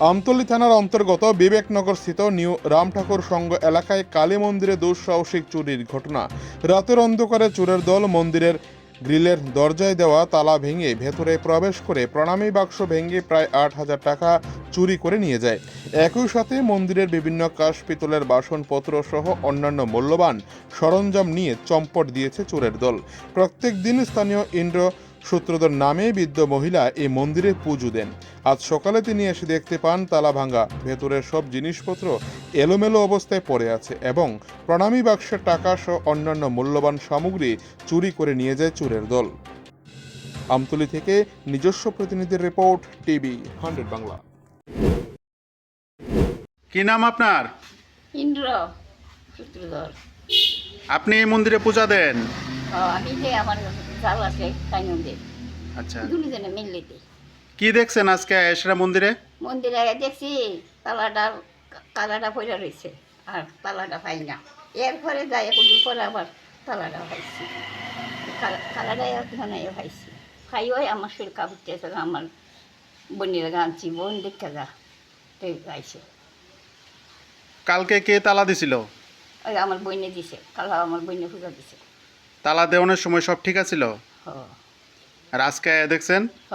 আমতলী থানার অন্তর্গত বিবেকনগর স্থিত নিউ রাম ঠাকুর সংঘ এলাকায় কালী মন্দিরে দুঃসাহসিক চুরির ঘটনা। রাতের অন্ধকারে চোরের দল মন্দিরের গ্রিলের দরজায় দেওয়া তালা ভেঙে ভেতরে প্রবেশ করে প্রণামী বাক্স ভেঙে প্রায় আট হাজার টাকা চুরি করে নিয়ে যায়। একই সাথে মন্দিরের বিভিন্ন কাশ পিতলের বাসনপত্র সহ অন্যান্য মূল্যবান সরঞ্জাম নিয়ে চম্পট দিয়েছে চোরের দল। প্রত্যেক দিন স্থানীয় ইন্দ্র সূত্রধর নামে বৃদ্ধ মহিলা এই মন্দিরে পুজো দেন। আজ সকালে তিনি এসে দেখতে পান তালা ভাঙা। ভেতরের সব জিনিসপত্র এলোমেলো অবস্থায় পড়ে আছে এবং প্রণামী বাক্সের টাকা সহ অন্যান্য মূল্যবান সামগ্রী চুরি করে নিয়ে যায় চোরের দল। আমতলি থেকে নিজস্ব প্রতিনিধির রিপোর্ট টিভি হান্ড্রেড বাংলা। কি নাম আপনার? ইন্দ্র সূত্রধর। আপনি এই মন্দিরে পূজা দেন? আমি যে আমার জাল আছে কাইনন্দে আচ্ছা। দুজনে মিললেতে কি? দেখছেন আজকে এসরা মন্দিরে? মন্দিরে দেখছি তালাটা তালাটা পড়ে রয়েছে আর তালাটা পাই না। এরপরে যাই একদিন পরে আবার তালাটা পাইছি। তালা- তালাটা এখানে পাইছি। খাই ওই আমার শরীর কাপড়তে আমার বোনের গানছি বোন দেখতে যা পাইছে। কালকে কে তালা দিছিল? ওই আমার বইনে দিছে কালা আমার বইনে পূজা দিছে। তালা দেওয়ানোর সময় সব ঠিক আছিল? হ আর আজকে আয়া দেখছেন? হ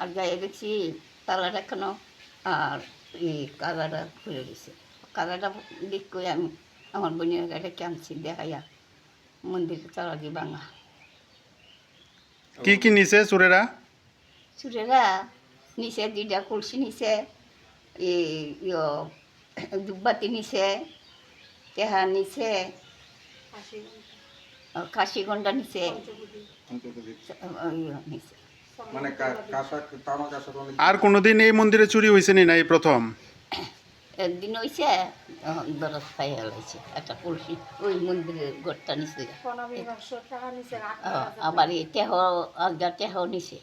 আর যাই দেখছি তালাটা এখনও আর এই কালাটা খুলে দিছে কালাটা দিক করে আমি আমার বোনের গাড়ি আনছি দেখাইয়া মন্দিরে তালা দিয়ে ভাঙা। কি কি নিছে চোরেরা? চুরেরা নিচে দুইটা কলসি নিছে এই ইয় দুব্বাতি নিছে তেহা নিছে। কাশি গন্ডা নিছে নিছে আর কোনোদিন এই মন্দিরে চুরি হয়েছে নি না এই প্রথম? একদিন হয়েছে দরজ খাই হয়েছে একটা কলসি ওই মন্দিরের গড়টা ও, আবার এই টেহ আজগা টেহ নিছে